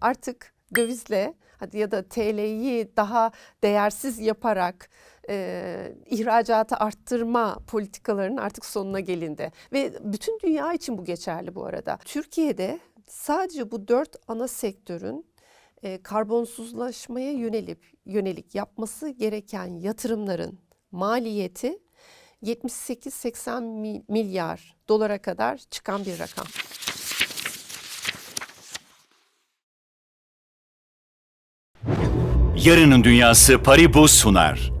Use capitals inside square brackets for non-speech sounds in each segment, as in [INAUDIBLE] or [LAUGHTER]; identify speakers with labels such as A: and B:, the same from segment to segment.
A: Artık dövizle hadi ya da TL'yi daha değersiz yaparak e, ihracatı arttırma politikalarının artık sonuna gelindi. Ve bütün dünya için bu geçerli bu arada. Türkiye'de sadece bu dört ana sektörün e, karbonsuzlaşmaya yönelip yönelik yapması gereken yatırımların maliyeti 78-80 mi- milyar dolara kadar çıkan bir rakam.
B: Yarının Dünyası Paribu sunar.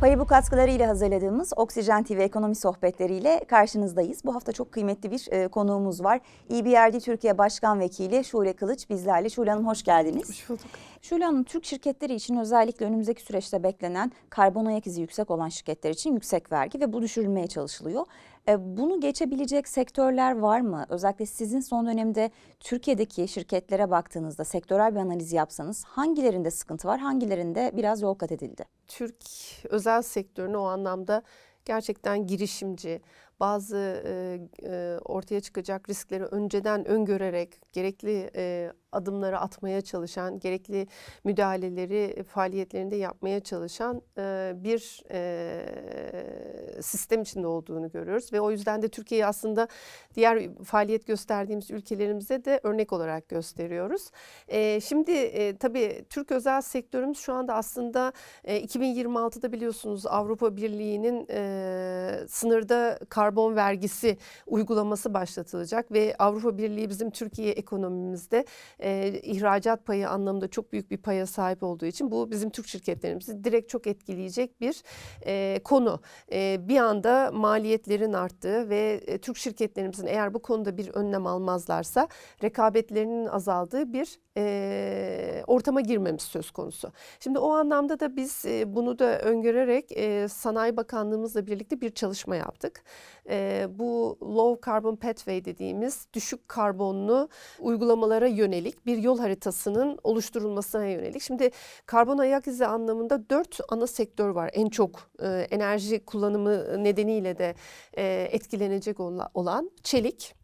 C: Paribu katkılarıyla hazırladığımız Oksijen TV ekonomi sohbetleriyle karşınızdayız. Bu hafta çok kıymetli bir e, konuğumuz var. EBRD Türkiye Başkan Vekili Şule Kılıç bizlerle. Şule Hanım hoş geldiniz.
A: Hoş bulduk.
C: Şule Hanım Türk şirketleri için özellikle önümüzdeki süreçte beklenen karbon ayak izi yüksek olan şirketler için yüksek vergi ve bu düşürülmeye çalışılıyor. E, Bunu geçebilecek sektörler var mı? Özellikle sizin son dönemde Türkiye'deki şirketlere baktığınızda sektörel bir analiz yapsanız hangilerinde sıkıntı var, hangilerinde biraz yol kat edildi?
A: Türk özel sektörünü o anlamda gerçekten girişimci, bazı e, e, ortaya çıkacak riskleri önceden öngörerek gerekli e, adımları atmaya çalışan, gerekli müdahaleleri faaliyetlerinde yapmaya çalışan e, bir e, sistem içinde olduğunu görüyoruz ve o yüzden de Türkiye'yi aslında diğer faaliyet gösterdiğimiz ülkelerimize de örnek olarak gösteriyoruz. E, şimdi e, tabii Türk özel sektörümüz şu anda aslında e, 2026'da biliyorsunuz Avrupa Birliği'nin e, sınırda karbon vergisi uygulaması başlatılacak ve Avrupa Birliği bizim Türkiye ekonomimizde e, ihracat payı anlamında çok büyük bir paya sahip olduğu için bu bizim Türk şirketlerimizi direkt çok etkileyecek bir e, konu. E, bir anda maliyetlerin arttığı ve e, Türk şirketlerimizin eğer bu konuda bir önlem almazlarsa rekabetlerinin azaldığı bir e, ortama girmemiz söz konusu. Şimdi o anlamda da biz e, bunu da öngörerek e, Sanayi Bakanlığımızla birlikte bir çalışma yaptık. E, bu Low Carbon Pathway dediğimiz düşük karbonlu uygulamalara yönelik bir yol haritasının oluşturulmasına yönelik. Şimdi karbon ayak izi anlamında dört ana sektör var. En çok e, enerji kullanımı nedeniyle de e, etkilenecek ola- olan çelik,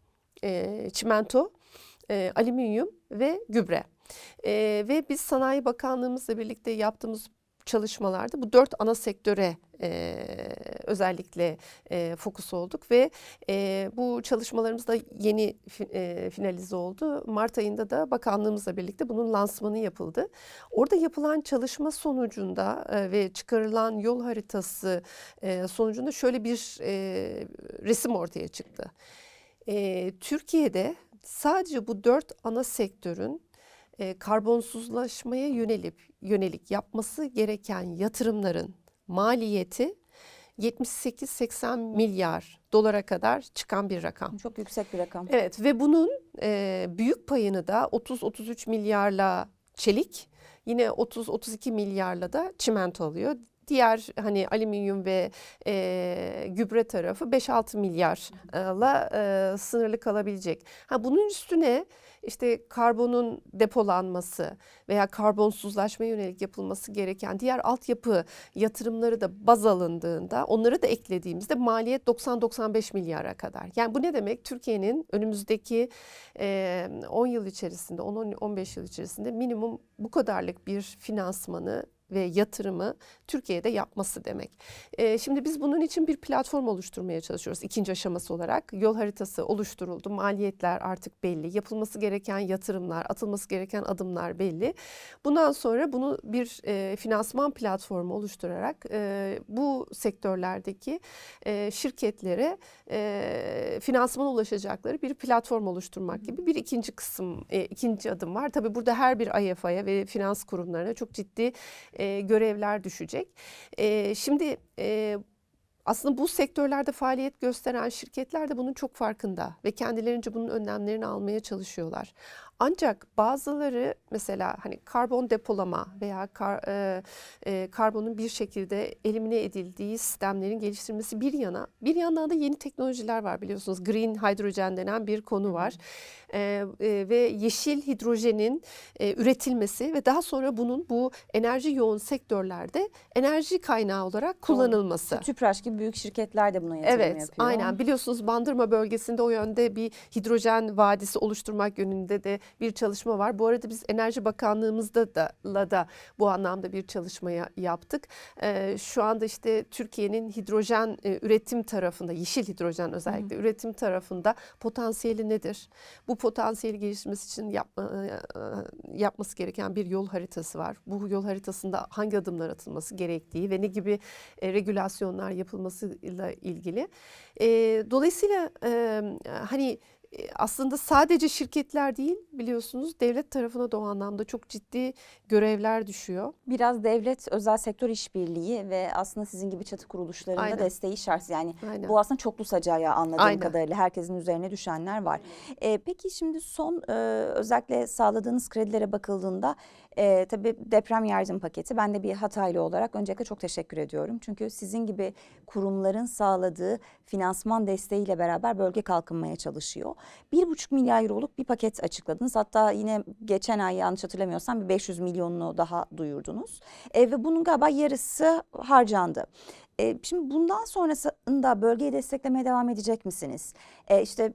A: e, çimento, e, alüminyum ve gübre. E, ve biz Sanayi Bakanlığımızla birlikte yaptığımız çalışmalarda bu dört ana sektöre e, özellikle e, fokus olduk ve e, bu çalışmalarımız da yeni fi- e, finalize oldu. Mart ayında da bakanlığımızla birlikte bunun lansmanı yapıldı. Orada yapılan çalışma sonucunda e, ve çıkarılan yol haritası e, sonucunda şöyle bir e, resim ortaya çıktı. E, Türkiye'de sadece bu dört ana sektörün e, karbonsuzlaşmaya yönelip yönelik yapması gereken yatırımların maliyeti 78-80 milyar dolara kadar çıkan bir rakam.
C: Çok yüksek bir rakam.
A: Evet ve bunun e, büyük payını da 30-33 milyarla çelik, yine 30-32 milyarla da çimento alıyor. Diğer hani alüminyum ve e, gübre tarafı 5-6 milyarla e, sınırlı kalabilecek. Ha bunun üstüne işte karbonun depolanması veya karbonsuzlaşmaya yönelik yapılması gereken diğer altyapı yatırımları da baz alındığında onları da eklediğimizde maliyet 90-95 milyara kadar. Yani bu ne demek? Türkiye'nin önümüzdeki e, 10 yıl içerisinde, 10-15 yıl içerisinde minimum bu kadarlık bir finansmanı ve yatırımı Türkiye'de yapması demek. Ee, şimdi biz bunun için bir platform oluşturmaya çalışıyoruz ikinci aşaması olarak. Yol haritası oluşturuldu, maliyetler artık belli, yapılması gereken yatırımlar, atılması gereken adımlar belli. Bundan sonra bunu bir e, finansman platformu oluşturarak e, bu sektörlerdeki e, şirketlere e, finansmana ulaşacakları bir platform oluşturmak gibi bir ikinci kısım, e, ikinci adım var. Tabii burada her bir AYFA'ya ve finans kurumlarına çok ciddi e, görevler düşecek. E, şimdi e, aslında bu sektörlerde faaliyet gösteren şirketler de bunun çok farkında ve kendilerince bunun önlemlerini almaya çalışıyorlar. Ancak bazıları mesela hani karbon depolama veya kar, e, e, karbonun bir şekilde elimine edildiği sistemlerin geliştirilmesi bir yana, bir yandan da yeni teknolojiler var biliyorsunuz. Green hydrogen denen bir konu var. E, e, ve yeşil hidrojenin e, üretilmesi ve daha sonra bunun bu enerji yoğun sektörlerde enerji kaynağı olarak kullanılması.
C: Tüpraş gibi büyük şirketler de buna yatırım
A: Evet,
C: yapıyor.
A: aynen. Biliyorsunuz Bandırma bölgesinde o yönde bir hidrojen vadisi oluşturmak yönünde de bir çalışma var. Bu arada biz Enerji Bakanlığımızda da, la da bu anlamda bir çalışma ya- yaptık. Ee, şu anda işte Türkiye'nin hidrojen e, üretim tarafında, yeşil hidrojen özellikle üretim tarafında potansiyeli nedir? Bu potansiyeli geliştirmesi için yapma, e, e, yapması gereken bir yol haritası var. Bu yol haritasında hangi adımlar atılması gerektiği ve ne gibi e, regülasyonlar yapılmasıyla ilgili. E, dolayısıyla e, hani e, aslında sadece şirketler değil biliyorsunuz devlet tarafına da o anlamda çok ciddi görevler düşüyor.
C: Biraz devlet özel sektör işbirliği ve aslında sizin gibi çatı kuruluşlarında
A: Aynen.
C: desteği şart. Yani
A: Aynen.
C: bu aslında çoklu sacağı anladığım
A: Aynen.
C: kadarıyla herkesin üzerine düşenler var. Ee, peki şimdi son e, özellikle sağladığınız kredilere bakıldığında e, tabii deprem yardım paketi ben de bir Hataylı olarak öncelikle çok teşekkür ediyorum. Çünkü sizin gibi kurumların sağladığı finansman desteğiyle beraber bölge kalkınmaya çalışıyor. Bir buçuk milyar euroluk bir paket açıkladınız. Hatta yine geçen ay yanlış hatırlamıyorsam bir 500 milyonunu daha duyurdunuz. E, ve bunun galiba yarısı harcandı. E, şimdi bundan sonrasında bölgeyi desteklemeye devam edecek misiniz? E, işte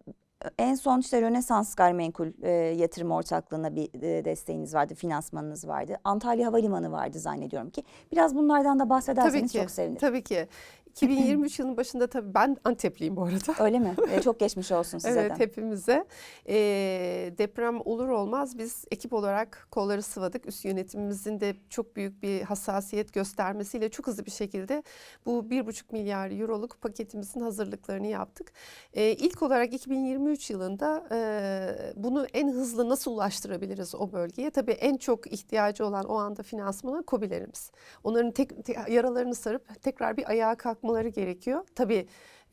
C: en son işte Rönesans Gayrimenkul e, Yatırım Ortaklığı'na bir e, desteğiniz vardı, finansmanınız vardı. Antalya Havalimanı vardı zannediyorum ki. Biraz bunlardan da bahsederseniz
A: Tabii ki.
C: çok sevinirim.
A: Tabii ki. 2023 yılının başında tabii ben Antepliyim bu arada.
C: Öyle mi? [LAUGHS] E, çok geçmiş olsun size
A: Evet
C: de.
A: hepimize. Ee, deprem olur olmaz biz ekip olarak kolları sıvadık. Üst yönetimimizin de çok büyük bir hassasiyet göstermesiyle çok hızlı bir şekilde bu bir buçuk milyar euroluk paketimizin hazırlıklarını yaptık. Ee, ilk olarak 2023 yılında e, bunu en hızlı nasıl ulaştırabiliriz o bölgeye? Tabii en çok ihtiyacı olan o anda finansmana COBİ'lerimiz. Onların tek, te- yaralarını sarıp tekrar bir ayağa kalkmaları gerekiyor. Tabii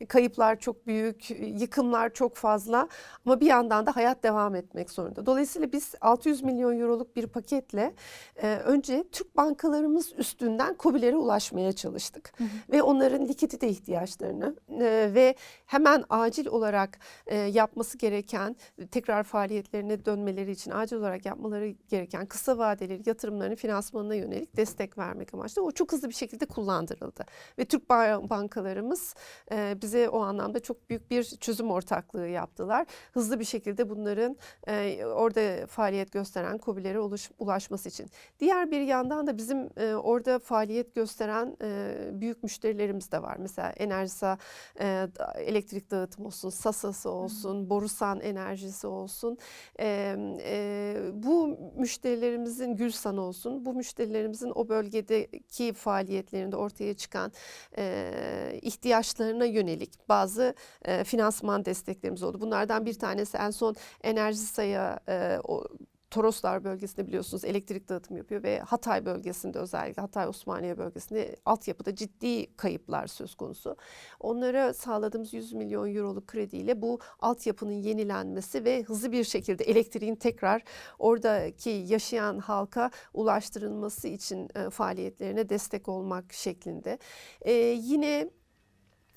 A: kayıplar çok büyük, yıkımlar çok fazla ama bir yandan da hayat devam etmek zorunda. Dolayısıyla biz 600 milyon euroluk bir paketle e, önce Türk bankalarımız üstünden COBİ'lere ulaşmaya çalıştık. Ve onların likidite ihtiyaçlarını e, ve hemen acil olarak e, yapması gereken, tekrar faaliyetlerine dönmeleri için acil olarak yapmaları gereken kısa vadeli yatırımların finansmanına yönelik destek vermek amaçlı. O çok hızlı bir şekilde kullandırıldı. Ve Türk ba- bankalarımız e, bize o anlamda çok büyük bir çözüm ortaklığı yaptılar. Hızlı bir şekilde bunların e, orada faaliyet gösteren COBİ'lere uluş- ulaşması için. Diğer bir yandan da bizim e, orada faaliyet gösteren e, büyük müşterilerimiz de var. Mesela Enerjisa e, elektrik dağıtım olsun, Sasa'sı olsun, Borusan enerjisi olsun. E, e, bu müşterilerimizin Gülsan olsun, bu müşterilerimizin o bölgedeki faaliyetlerinde ortaya çıkan e, ihtiyaçlarına yönelik bazı e, finansman desteklerimiz oldu. Bunlardan bir tanesi en son Enerjisa'ya e, o Toroslar bölgesinde biliyorsunuz elektrik dağıtım yapıyor ve Hatay bölgesinde özellikle Hatay Osmaniye bölgesinde altyapıda ciddi kayıplar söz konusu. Onlara sağladığımız 100 milyon euroluk krediyle bu altyapının yenilenmesi ve hızlı bir şekilde elektriğin tekrar oradaki yaşayan halka ulaştırılması için e, faaliyetlerine destek olmak şeklinde. E, yine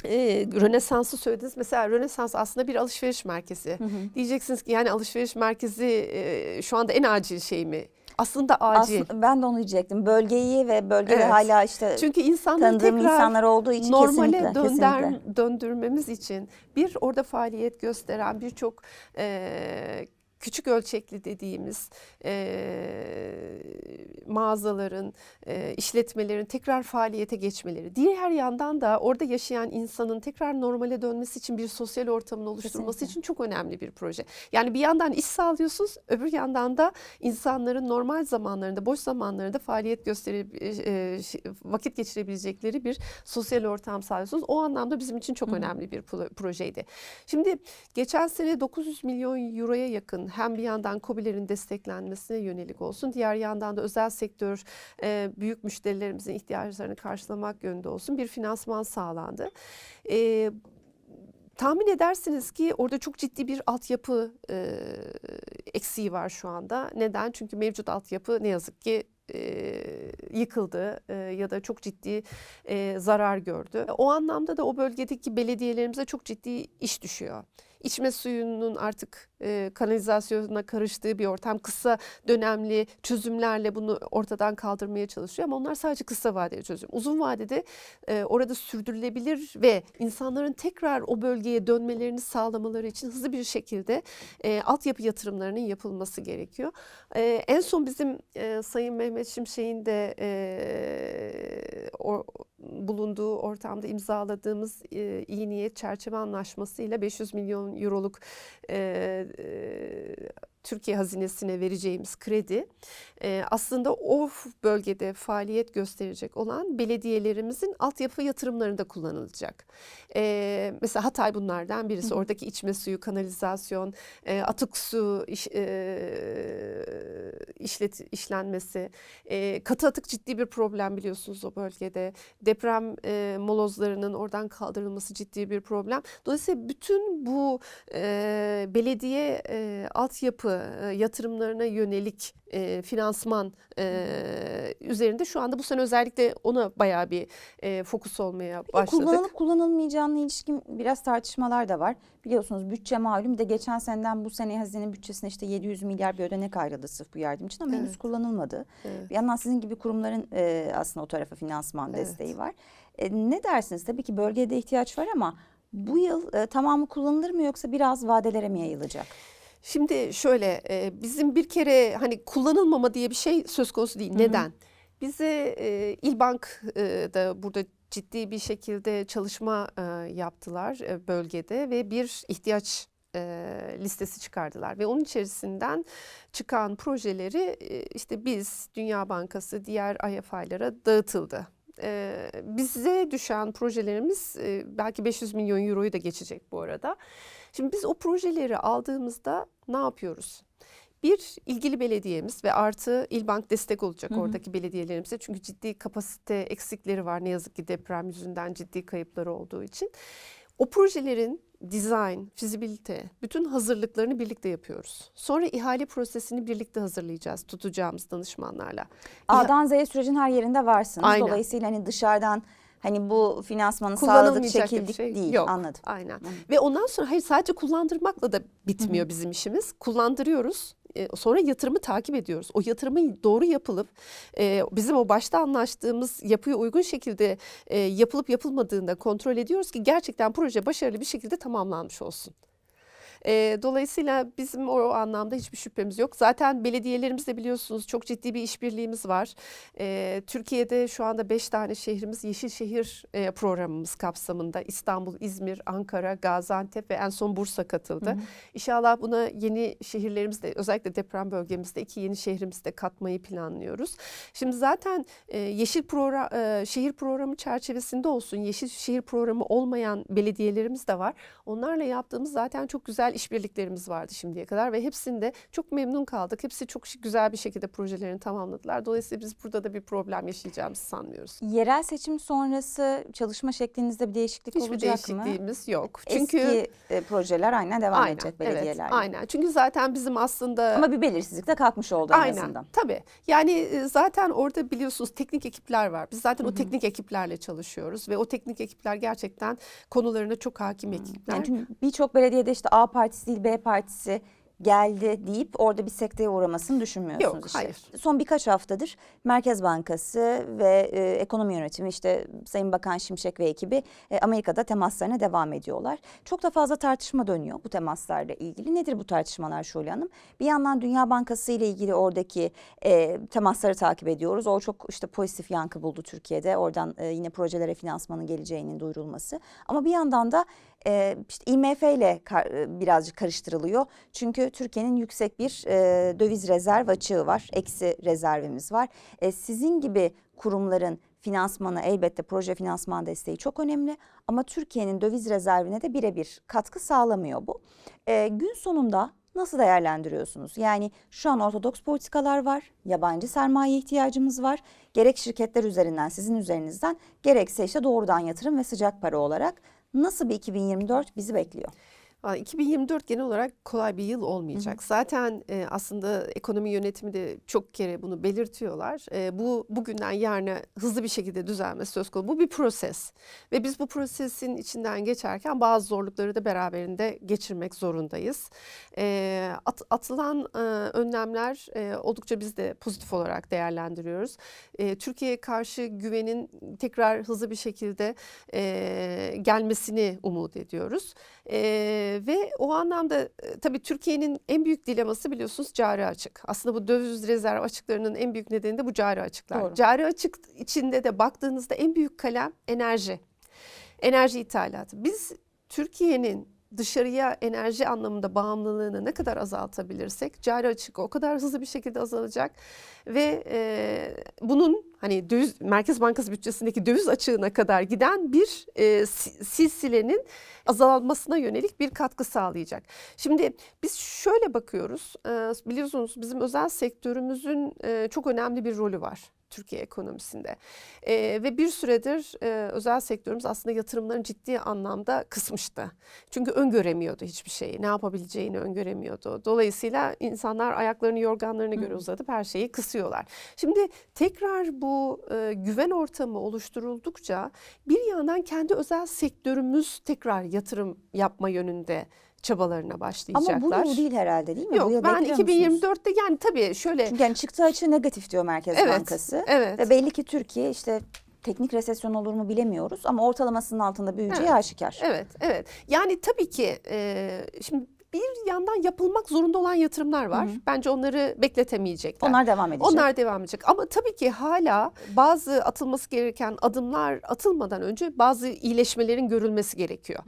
A: e, Rönesans'ı söylediniz. Mesela Rönesans aslında bir alışveriş merkezi. Diyeceksiniz ki yani alışveriş merkezi e, şu anda en acil şey mi? Aslında acil.
C: Aslında ben de onu diyecektim. Bölgeyi ve bölgede
A: Evet.
C: hala işte
A: Çünkü insanları tekrar
C: insanlar olduğu için
A: normale
C: kesinlikle,
A: dönder,
C: kesinlikle.
A: döndürmemiz için bir orada faaliyet gösteren birçok e, küçük ölçekli dediğimiz e, mağazaların, e, işletmelerin tekrar faaliyete geçmeleri. Diğer yandan da orada yaşayan insanın tekrar normale dönmesi için bir sosyal ortamın oluşturulması
C: Kesinlikle.
A: için çok önemli bir proje. Yani bir yandan iş sağlıyorsunuz, öbür yandan da insanların normal zamanlarında, boş zamanlarında faaliyet gösterip e, şey- vakit geçirebilecekleri bir sosyal ortam sağlıyorsunuz. O anlamda bizim için çok önemli bir pro- projeydi. Şimdi geçen sene 900 milyon euroya yakın hem bir yandan COBİ'lerin desteklenmesine yönelik olsun, diğer yandan da özel sektör e, büyük müşterilerimizin ihtiyaçlarını karşılamak yönünde olsun bir finansman sağlandı. E, tahmin edersiniz ki orada çok ciddi bir altyapı e, eksiği var şu anda. Neden? Çünkü mevcut altyapı ne yazık ki e, yıkıldı e, ya da çok ciddi e, zarar gördü. O anlamda da o bölgedeki belediyelerimize çok ciddi iş düşüyor. İçme suyunun artık e, kanalizasyona karıştığı bir ortam kısa dönemli çözümlerle bunu ortadan kaldırmaya çalışıyor ama onlar sadece kısa vadeli çözüm. Uzun vadede e, orada sürdürülebilir ve insanların tekrar o bölgeye dönmelerini sağlamaları için hızlı bir şekilde e, altyapı yatırımlarının yapılması gerekiyor. E, en son bizim e, Sayın Mehmet Şimşek'in de e, o, bulunduğu ortamda imzaladığımız e, iyi niyet çerçeve anlaşması ile 500 milyon euroluk e, e, Türkiye hazinesine vereceğimiz kredi e, aslında o bölgede faaliyet gösterecek olan belediyelerimizin altyapı yatırımlarında kullanılacak. E, mesela Hatay bunlardan birisi. Oradaki içme suyu, kanalizasyon, e, atık su iş, e, işlet, işlenmesi, e, katı atık ciddi bir problem biliyorsunuz o bölgede. Deprem e, molozlarının oradan kaldırılması ciddi bir problem. Dolayısıyla bütün bu e, belediye e, altyapı e, yatırımlarına yönelik e, finansman e, üzerinde şu anda bu sene özellikle ona bayağı bir e, fokus olmaya
C: Peki
A: başladık.
C: kullanılıp kullanılmayacağına ilişkin biraz tartışmalar da var. Biliyorsunuz bütçe malum de geçen seneden bu sene hazinenin bütçesine işte 700 milyar bir ödenek ayrıldı sırf bu yardım için ama henüz
A: Evet.
C: kullanılmadı.
A: Evet.
C: Bir yandan sizin gibi kurumların e, aslında o tarafa finansman
A: Evet.
C: desteği var. E, ne dersiniz? Tabii ki bölgede ihtiyaç var ama bu yıl e, tamamı kullanılır mı yoksa biraz vadelere mi yayılacak?
A: Şimdi şöyle e, bizim bir kere hani kullanılmama diye bir şey söz konusu değil. Neden? Bize e, İlbank e, da burada ciddi bir şekilde çalışma e, yaptılar e, bölgede ve bir ihtiyaç e, listesi çıkardılar ve onun içerisinden çıkan projeleri e, işte biz Dünya Bankası diğer IFI'lara dağıtıldı. E, bize düşen projelerimiz e, belki 500 milyon euroyu da geçecek bu arada. Şimdi biz o projeleri aldığımızda ne yapıyoruz? Bir ilgili belediyemiz ve artı İlbank destek olacak
C: Hı hı.
A: oradaki belediyelerimize. Çünkü ciddi kapasite eksikleri var ne yazık ki deprem yüzünden ciddi kayıpları olduğu için. O projelerin design, fizibilite, bütün hazırlıklarını birlikte yapıyoruz. Sonra ihale prosesini birlikte hazırlayacağız tutacağımız danışmanlarla.
C: A'dan Z'ye sürecin her yerinde varsınız.
A: Aynen.
C: Dolayısıyla hani dışarıdan hani bu finansmanı sağladık,
A: Kullanılmayacak bir
C: çekildik
A: şey
C: değil.
A: yok.
C: Anladım.
A: Aynen. Ve ondan sonra hayır sadece kullandırmakla da bitmiyor bizim işimiz. Kullandırıyoruz. e, Sonra yatırımı takip ediyoruz. O yatırımı doğru yapılıp e, bizim o başta anlaştığımız yapıya uygun şekilde e, yapılıp yapılmadığında kontrol ediyoruz ki gerçekten proje başarılı bir şekilde tamamlanmış olsun. E, dolayısıyla bizim o anlamda hiçbir şüphemiz yok. Zaten belediyelerimizle biliyorsunuz çok ciddi bir işbirliğimiz var. E, Türkiye'de şu anda beş tane şehrimiz Yeşil Şehir e, programımız kapsamında İstanbul, İzmir, Ankara, Gaziantep ve en son Bursa katıldı. İnşallah buna yeni şehirlerimizde özellikle deprem bölgemizde iki yeni şehrimizde katmayı planlıyoruz. Şimdi zaten e, Yeşil program, e, Şehir Programı çerçevesinde olsun Yeşil Şehir Programı olmayan belediyelerimiz de var. Onlarla yaptığımız zaten çok güzel işbirliklerimiz vardı şimdiye kadar ve hepsinde çok memnun kaldık. Hepsi çok güzel bir şekilde projelerini tamamladılar. Dolayısıyla biz burada da bir problem yaşayacağımızı sanmıyoruz.
C: Yerel seçim sonrası çalışma şeklinizde bir değişiklik
A: Hiçbir
C: olacak mı?
A: değişikliğimiz yok. Çünkü
C: Eski e, projeler aynen devam
A: aynen,
C: edecek
A: evet,
C: belediyelerle.
A: aynen. Çünkü zaten bizim aslında
C: Ama bir belirsizlik de kalkmış oldu en
A: Aynen
C: azından.
A: tabii. Yani e, zaten orada biliyorsunuz teknik ekipler var. Biz zaten o teknik ekiplerle çalışıyoruz ve o teknik ekipler gerçekten konularına çok hakim ekipler.
C: Yani çünkü birçok belediyede işte A partisi değil B partisi geldi deyip orada bir sekteye uğramasını düşünmüyorsunuz
A: Yok,
C: işte.
A: hayır.
C: Son birkaç haftadır Merkez Bankası ve e, ekonomi yönetimi işte Sayın Bakan Şimşek ve ekibi e, Amerika'da temaslarına devam ediyorlar. Çok da fazla tartışma dönüyor bu temaslarla ilgili. Nedir bu tartışmalar Şule Hanım? Bir yandan Dünya Bankası ile ilgili oradaki e, temasları takip ediyoruz. O çok işte pozitif yankı buldu Türkiye'de. Oradan e, yine projelere finansmanın geleceğinin duyurulması. Ama bir yandan da e, işte IMF ile kar- birazcık karıştırılıyor. Çünkü Türkiye'nin yüksek bir e, döviz rezerv açığı var. Eksi rezervimiz var. E, sizin gibi kurumların finansmanı elbette proje finansman desteği çok önemli. Ama Türkiye'nin döviz rezervine de birebir katkı sağlamıyor bu. E, gün sonunda nasıl değerlendiriyorsunuz? Yani şu an ortodoks politikalar var, yabancı sermaye ihtiyacımız var. Gerek şirketler üzerinden, sizin üzerinizden, gerekse işte doğrudan yatırım ve sıcak para olarak nasıl bir 2024 bizi bekliyor?
A: Valla 2024 genel olarak kolay bir yıl olmayacak. Zaten e, aslında ekonomi yönetimi de çok kere bunu belirtiyorlar. E, bu bugünden yarına hızlı bir şekilde düzelmesi söz konusu. Bu bir proses ve biz bu prosesin içinden geçerken bazı zorlukları da beraberinde geçirmek zorundayız. E, at- atılan e, önlemler e, oldukça biz de pozitif olarak değerlendiriyoruz. E, Türkiye'ye karşı güvenin tekrar hızlı bir şekilde e, gelmesini umut ediyoruz. E, ve o anlamda e, tabii Türkiye'nin en büyük dileması biliyorsunuz cari açık. Aslında bu döviz rezerv açıklarının en büyük nedeni de bu cari açıklar.
C: Doğru.
A: Cari açık içinde de baktığınızda en büyük kalem enerji. Enerji ithalatı. Biz Türkiye'nin dışarıya enerji anlamında bağımlılığını ne kadar azaltabilirsek cari açık o kadar hızlı bir şekilde azalacak ve e, bunun hani döviz Merkez Bankası bütçesindeki döviz açığına kadar giden bir e, si- silsilenin azalmasına yönelik bir katkı sağlayacak. Şimdi biz şöyle bakıyoruz e, biliyorsunuz bizim özel sektörümüzün e, çok önemli bir rolü var. Türkiye ekonomisinde. E, ve bir süredir e, özel sektörümüz aslında yatırımlarını ciddi anlamda kısmıştı. Çünkü öngöremiyordu hiçbir şeyi. Ne yapabileceğini öngöremiyordu. Dolayısıyla insanlar ayaklarını yorganlarına göre uzatıp her şeyi kısıyorlar. Şimdi tekrar bu e, güven ortamı oluşturuldukça bir yandan kendi özel sektörümüz tekrar yatırım yapma yönünde çabalarına başlayacaklar.
C: Ama bu yıl değil herhalde değil mi? Bu
A: Yok
C: yıl
A: ben
C: bekliyor musunuz?
A: 2024'te yani tabii şöyle
C: Çünkü yani çıktı açığı negatif diyor Merkez
A: Evet,
C: Bankası.
A: evet.
C: Ve belli ki Türkiye işte teknik resesyon olur mu bilemiyoruz ama ortalamasının altında büyüyeceği
A: Evet.
C: aşikar.
A: Evet, evet. Yani tabii ki e, şimdi bir yandan yapılmak zorunda olan yatırımlar var. Bence onları bekletemeyecekler.
C: Onlar devam edecek.
A: Onlar devam edecek. Ama tabii ki hala bazı atılması gereken adımlar atılmadan önce bazı iyileşmelerin görülmesi gerekiyor.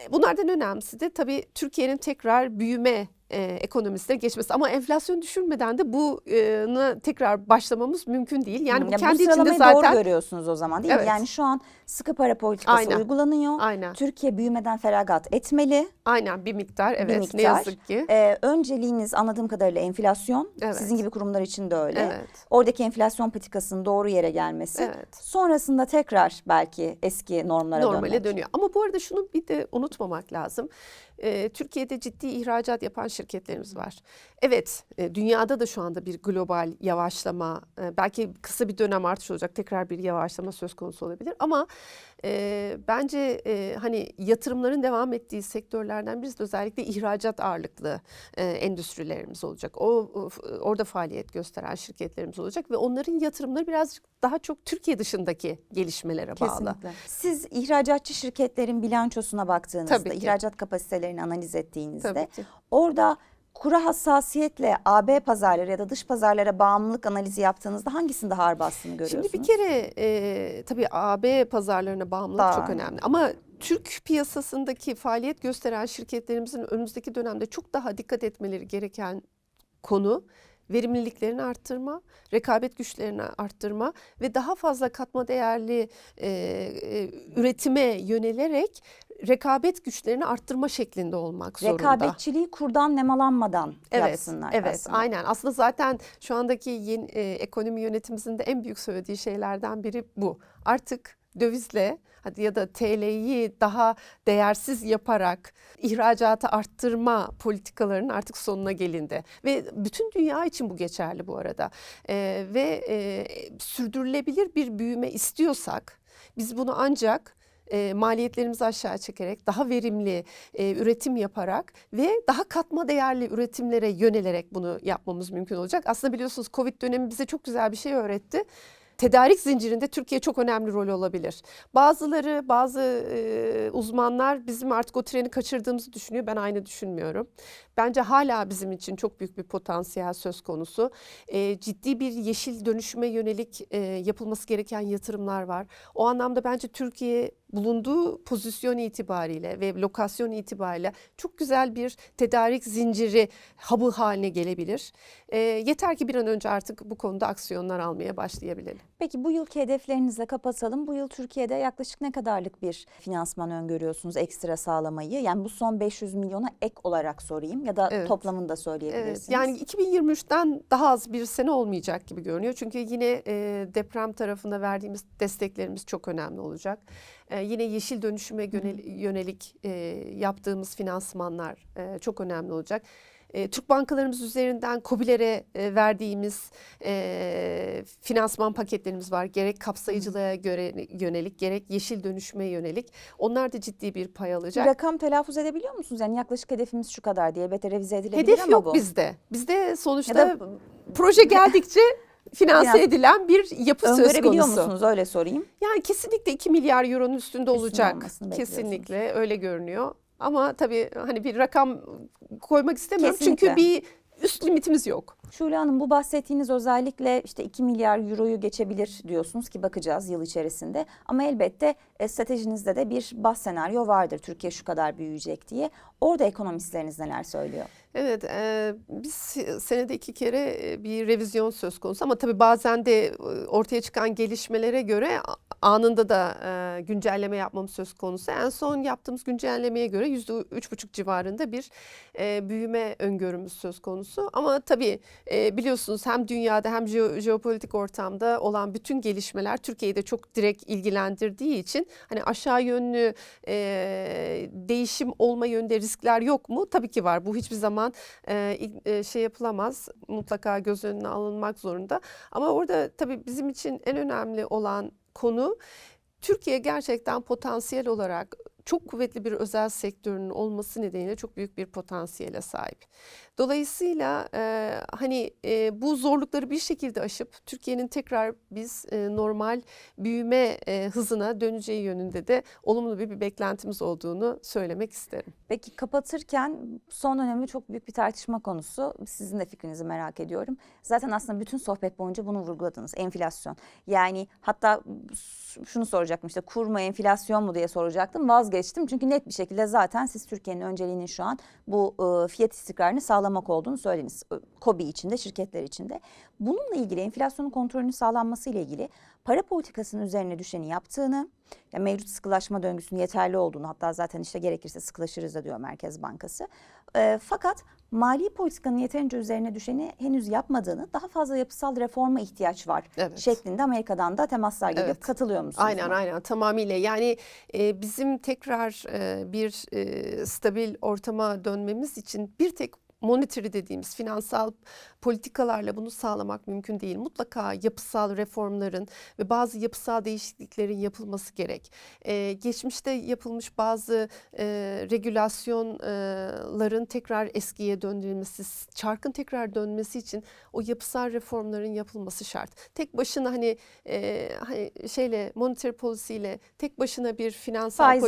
A: E, Bunlardan önemlisi de tabii Türkiye'nin tekrar büyüme e, ekonomisine geçmesi. Ama enflasyon düşürmeden de bu e, tekrar başlamamız mümkün değil. Yani
C: Hı,
A: bu
C: ya
A: kendi içinde
C: sıralamayı
A: zaten
C: doğru görüyorsunuz o zaman değil mi?
A: Evet.
C: Yani şu an sıkı para politikası
A: Aynen.
C: uygulanıyor.
A: Aynen.
C: Türkiye büyümeden feragat etmeli.
A: Aynen bir miktar evet
C: miktar.
A: ne yazık ki.
C: Ee, önceliğiniz anladığım kadarıyla enflasyon.
A: Evet.
C: Sizin gibi kurumlar için de öyle.
A: Evet.
C: Oradaki enflasyon politikasının doğru yere gelmesi.
A: Evet.
C: Sonrasında tekrar belki eski normlara
A: normale
C: dönmek.
A: dönüyor. Ama bu arada şunu bir de unutmamak lazım. Ee, Türkiye'de ciddi ihracat yapan şirketlerimiz var. Evet, e, dünyada da şu anda bir global yavaşlama, e, belki kısa bir dönem artış olacak, tekrar bir yavaşlama söz konusu olabilir. Ama e, bence e, hani yatırımların devam ettiği sektörlerden birisi de özellikle ihracat ağırlıklı e, endüstrilerimiz olacak. O orada faaliyet gösteren şirketlerimiz olacak ve onların yatırımları birazcık daha çok Türkiye dışındaki gelişmelere bağlı.
C: Kesinlikle. Siz ihracatçı şirketlerin bilançosuna baktığınızda, ihracat kapasitelerini analiz ettiğinizde orada kura hassasiyetle AB pazarları ya da dış pazarlara bağımlılık analizi yaptığınızda hangisinde daha ağır bastığını görüyorsunuz?
A: Şimdi bir kere e, tabii AB pazarlarına bağımlılık
C: Daha
A: çok
C: önemli.
A: önemli. Ama Türk piyasasındaki faaliyet gösteren şirketlerimizin önümüzdeki dönemde çok daha dikkat etmeleri gereken konu verimliliklerini arttırma, rekabet güçlerini arttırma ve daha fazla katma değerli e, e, üretime yönelerek rekabet güçlerini arttırma şeklinde olmak zorunda.
C: Rekabetçiliği kurdan nemalanmadan
A: Evet,
C: yapsınlar
A: evet,
C: aslında.
A: aynen. Aslında zaten şu andaki yeni e, ekonomi yönetimimizin de en büyük söylediği şeylerden biri bu. Artık dövizle hadi ya da TL'yi daha değersiz yaparak ihracatı arttırma politikalarının artık sonuna gelindi. Ve bütün dünya için bu geçerli bu arada. E, ve e, sürdürülebilir bir büyüme istiyorsak biz bunu ancak e, maliyetlerimizi aşağı çekerek daha verimli e, üretim yaparak ve daha katma değerli üretimlere yönelerek bunu yapmamız mümkün olacak. Aslında biliyorsunuz Covid dönemi bize çok güzel bir şey öğretti. Tedarik zincirinde Türkiye çok önemli rol olabilir. Bazıları, bazı e, uzmanlar bizim artık o treni kaçırdığımızı düşünüyor. Ben aynı düşünmüyorum. Bence hala bizim için çok büyük bir potansiyel söz konusu. E, ciddi bir yeşil dönüşüme yönelik e, yapılması gereken yatırımlar var. O anlamda bence Türkiye bulunduğu pozisyon itibariyle ve lokasyon itibariyle çok güzel bir tedarik zinciri hub'ı haline gelebilir. E, yeter ki bir an önce artık bu konuda aksiyonlar almaya başlayabilelim.
C: Peki bu yılki hedeflerinizle kapatalım. Bu yıl Türkiye'de yaklaşık ne kadarlık bir finansman öngörüyorsunuz ekstra sağlamayı? Yani bu son 500 milyona ek olarak sorayım ya da
A: Evet.
C: toplamını da
A: Evet,
C: söyleyebilirsiniz.
A: yani 2023'ten daha az bir sene olmayacak gibi görünüyor. Çünkü yine e, deprem tarafında verdiğimiz desteklerimiz çok önemli olacak. E, yine yeşil dönüşüme yönel- yönelik e, yaptığımız finansmanlar e, çok önemli olacak. E, Türk bankalarımız üzerinden COBİ'lere e, verdiğimiz e, finansman paketlerimiz var. Gerek kapsayıcılığa göre yönelik, gerek yeşil dönüşüme yönelik. Onlar da ciddi bir pay
C: Bir
A: alacak.
C: rakam telaffuz edebiliyor musunuz? Yani yaklaşık hedefimiz şu kadar diye elbette revize edilebilir
A: Hedef
C: ama
A: yok
C: bu.
A: bizde. Bizde sonuçta
C: Ya da
A: proje [LAUGHS] geldikçe finanse
C: Finans-
A: edilen bir yapı söz
C: öngörebiliyor
A: konusu.
C: musunuz öyle sorayım.
A: Yani kesinlikle 2 milyar euronun üstünde olacak. Kesinlikle öyle görünüyor. Ama tabii hani bir rakam koymak istemiyorum.
C: Kesinlikle.
A: Çünkü bir üst limitimiz yok.
C: Şule Hanım bu bahsettiğiniz özellikle işte 2 milyar euroyu geçebilir diyorsunuz ki bakacağız yıl içerisinde. Ama elbette e, stratejinizde de bir bas senaryo vardır. Türkiye şu kadar büyüyecek diye. Orada ekonomistleriniz neler söylüyor?
A: Evet, e, biz senede iki kere e, bir revizyon söz konusu ama tabii bazen de e, ortaya çıkan gelişmelere göre anında da e, güncelleme yapmamız söz konusu. En son yaptığımız güncellemeye göre yüzde üç buçuk civarında bir e, büyüme öngörümüz söz konusu. Ama tabii e, biliyorsunuz hem dünyada hem jeo- jeopolitik ortamda olan bütün gelişmeler Türkiye'yi de çok direkt ilgilendirdiği için hani aşağı yönlü e, değişim olma yönünde riskler yok mu? Tabii ki var. Bu hiçbir zaman e, e, şey yapılamaz. Mutlaka göz önüne alınmak zorunda. Ama orada tabii bizim için en önemli olan konu Türkiye gerçekten potansiyel olarak çok kuvvetli bir özel sektörünün olması nedeniyle çok büyük bir potansiyele sahip. Dolayısıyla e, hani e, bu zorlukları bir şekilde aşıp Türkiye'nin tekrar biz e, normal büyüme e, hızına döneceği yönünde de olumlu bir, bir beklentimiz olduğunu söylemek isterim.
C: Peki kapatırken son dönemde çok büyük bir tartışma konusu. Sizin de fikrinizi merak ediyorum. Zaten aslında bütün sohbet boyunca bunu vurguladınız. Enflasyon. Yani hatta şunu soracaktım işte kur mu enflasyon mu diye soracaktım. Vazgeçtim. Çünkü net bir şekilde zaten siz Türkiye'nin önceliğinin şu an bu e, fiyat istikrarını sağlamak olduğunu söylediniz. KOBİ içinde, şirketler içinde. Bununla ilgili enflasyonun kontrolünün sağlanması ile ilgili para politikasının üzerine düşeni yaptığını, yani mevcut sıkılaşma döngüsünün yeterli olduğunu hatta zaten işte gerekirse sıkılaşırız da diyor Merkez Bankası. E, fakat mali politikanın yeterince üzerine düşeni henüz yapmadığını, daha fazla yapısal reforma ihtiyaç var
A: Evet.
C: şeklinde Amerika'dan da temaslar geliyor.
A: Evet.
C: Katılıyor musunuz?
A: Aynen
C: buna?
A: aynen tamamıyla yani e, bizim tekrar e, bir e, stabil ortama dönmemiz için bir tek monetary dediğimiz finansal politikalarla bunu sağlamak mümkün değil. Mutlaka yapısal reformların ve bazı yapısal değişikliklerin yapılması gerek. E, geçmişte yapılmış bazı e, regülasyonların tekrar eskiye döndürülmesi, çarkın tekrar dönmesi için o yapısal reformların yapılması şart. Tek başına hani, e, hani şeyle monetary policy ile tek başına bir finansal
C: Faiz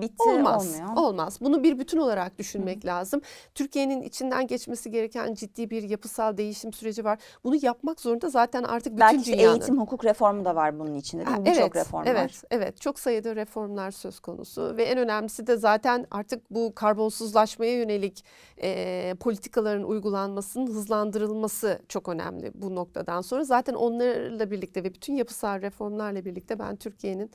C: bitti
A: olmaz.
C: olmuyor.
A: Olmaz. Bunu bir bütün olarak düşünmek lazım. Türkiye'nin içinden geçmesi gereken ciddi bir yapısal değişim süreci var. Bunu yapmak zorunda zaten artık bütün
C: Belki
A: dünyanın.
C: eğitim, hukuk reformu da var bunun içinde değil mi?
A: Ha,
C: Birçok reform
A: evet,
C: var.
A: Evet, çok sayıda reformlar söz konusu ve en önemlisi de zaten artık bu karbonsuzlaşmaya yönelik e, politikaların uygulanmasının hızlandırılması çok önemli bu noktadan sonra. Zaten onlarla birlikte ve bütün yapısal reformlarla birlikte ben Türkiye'nin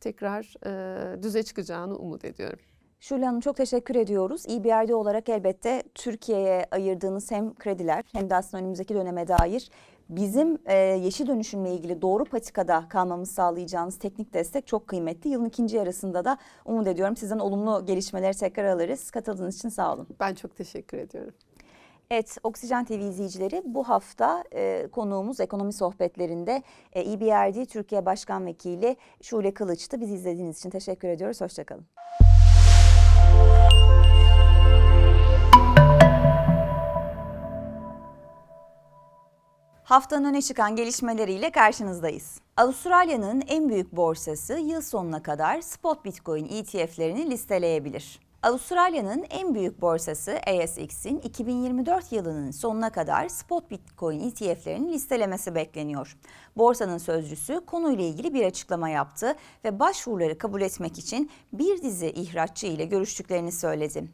A: tekrar e, düze çıkacağını umut ediyorum.
C: Şule Hanım çok teşekkür ediyoruz. EBRD olarak elbette Türkiye'ye ayırdığınız hem krediler hem de aslında önümüzdeki döneme dair bizim e, yeşil dönüşümle ilgili doğru patikada kalmamızı sağlayacağınız teknik destek çok kıymetli. Yılın ikinci yarısında da umut ediyorum sizden olumlu gelişmeleri tekrar alırız. Katıldığınız için sağ olun.
A: Ben çok teşekkür ediyorum.
C: Evet, Oksijen TV izleyicileri bu hafta e, konuğumuz ekonomi sohbetlerinde e, EBRD Türkiye Başkan Vekili Şule Kılıç'tı. Bizi izlediğiniz için teşekkür ediyoruz. Hoşçakalın. Haftanın öne çıkan gelişmeleriyle karşınızdayız. Avustralya'nın en büyük borsası yıl sonuna kadar spot Bitcoin ETF'lerini listeleyebilir. Avustralya'nın en büyük borsası ASX'in 2024 yılının sonuna kadar spot Bitcoin ETF'lerini listelemesi bekleniyor. Borsanın sözcüsü konuyla ilgili bir açıklama yaptı ve başvuruları kabul etmek için bir dizi ihraççı ile görüştüklerini söyledi.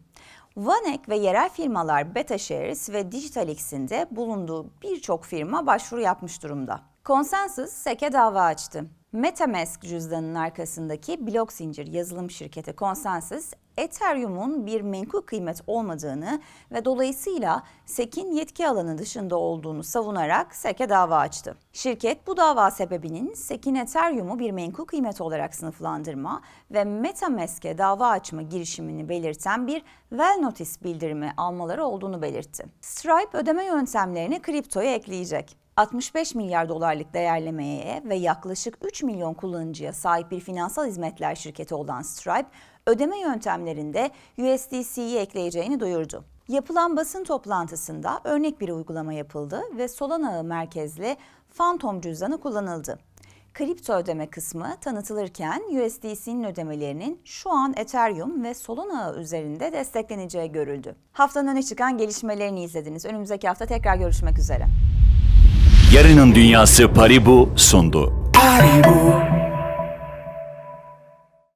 C: Vanek ve yerel firmalar BetaShares ve DigitalX'in de bulunduğu birçok firma başvuru yapmış durumda. Consensus SEC'e dava açtı. MetaMask cüzdanının arkasındaki blok zincir yazılım şirketi Consensus, Ethereum'un bir menkul kıymet olmadığını ve dolayısıyla SEC'in yetki alanı dışında olduğunu savunarak SEC'e dava açtı. Şirket bu dava sebebinin SEC'in Ethereum'u bir menkul kıymet olarak sınıflandırma ve MetaMask'e dava açma girişimini belirten bir well notice bildirimi almaları olduğunu belirtti. Stripe ödeme yöntemlerine kriptoyu ekleyecek. 65 milyar dolarlık değerlemeye ve yaklaşık 3 milyon kullanıcıya sahip bir finansal hizmetler şirketi olan Stripe, ödeme yöntemlerinde USDC'yi ekleyeceğini duyurdu. Yapılan basın toplantısında örnek bir uygulama yapıldı ve Solana merkezli Phantom cüzdanı kullanıldı. Kripto ödeme kısmı tanıtılırken USDC'nin ödemelerinin şu an Ethereum ve Solana üzerinde destekleneceği görüldü. Haftanın öne çıkan gelişmelerini izlediniz. Önümüzdeki hafta tekrar görüşmek üzere.
B: Yarının Dünyası Paribu sundu.
D: Paribu.